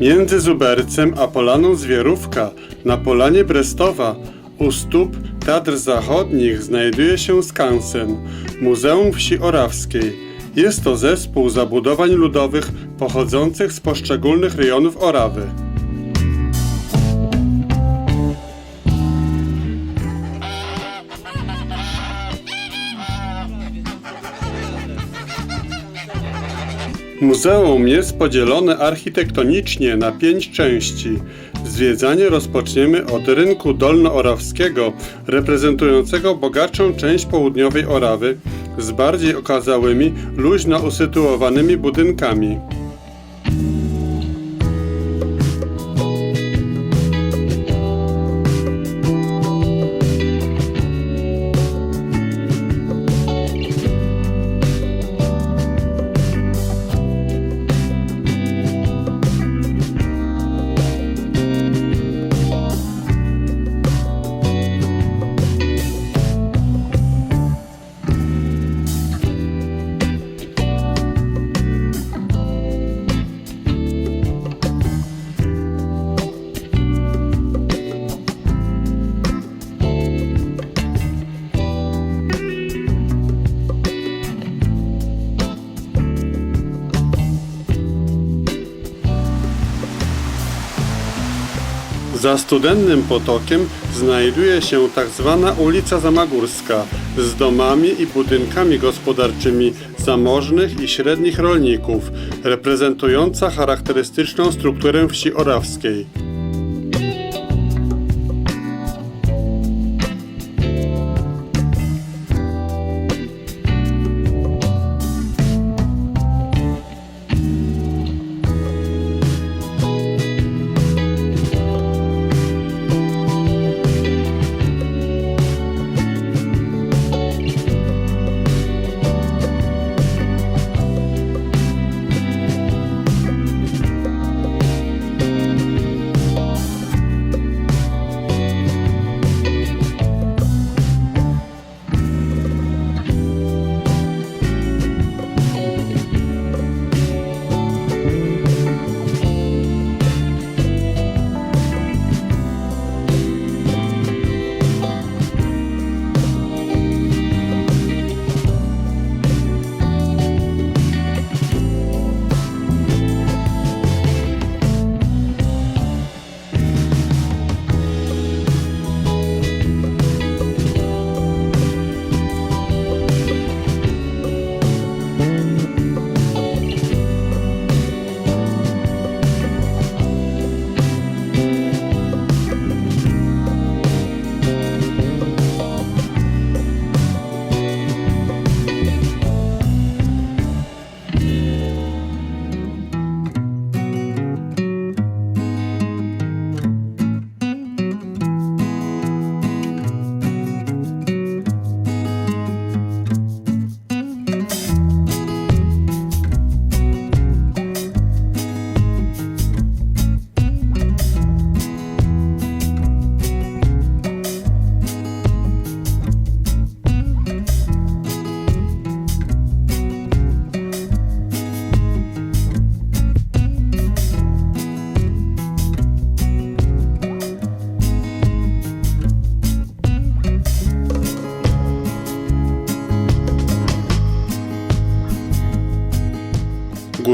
Między Zubercem a Polaną Zwierówka na Polanie Brestowa u stóp Tatr Zachodnich znajduje się skansen Muzeum Wsi Orawskiej. Jest to zespół zabudowań ludowych pochodzących z poszczególnych rejonów Orawy. Muzeum jest podzielone architektonicznie na pięć części. Zwiedzanie rozpoczniemy od rynku dolnoorawskiego, reprezentującego bogatszą część południowej Orawy z bardziej okazałymi, luźno usytuowanymi budynkami. Za studennym potokiem znajduje się tak zwana ulica Zamagórska z domami i budynkami gospodarczymi zamożnych i średnich rolników, reprezentująca charakterystyczną strukturę wsi orawskiej.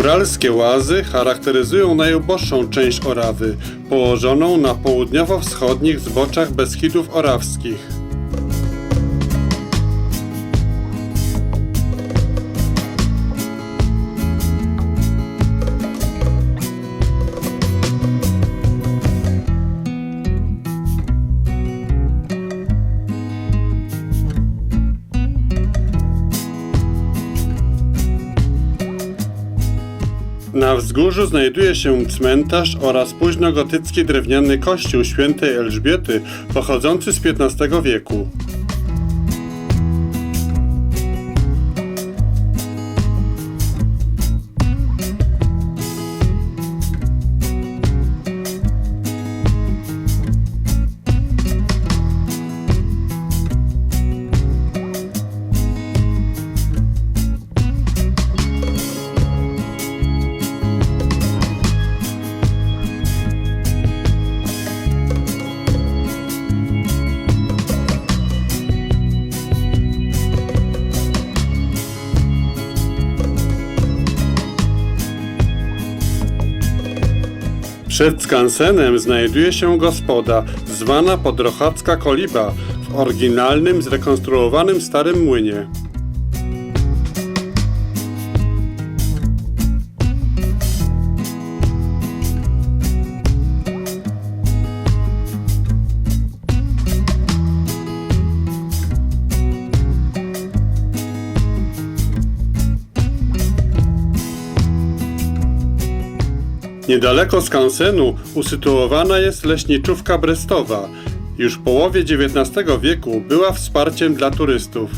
Góralskie łazy charakteryzują najuboższą część Orawy, położoną na południowo-wschodnich zboczach Beskidów Orawskich. Na wzgórzu znajduje się cmentarz oraz późnogotycki drewniany kościół świętej Elżbiety pochodzący z XV wieku. Przed skansenem znajduje się gospoda, zwana Podrochacka Koliba, w oryginalnym, zrekonstruowanym starym młynie. Niedaleko skansenu usytuowana jest leśniczówka brestowa. Już w połowie XIX wieku była wsparciem dla turystów.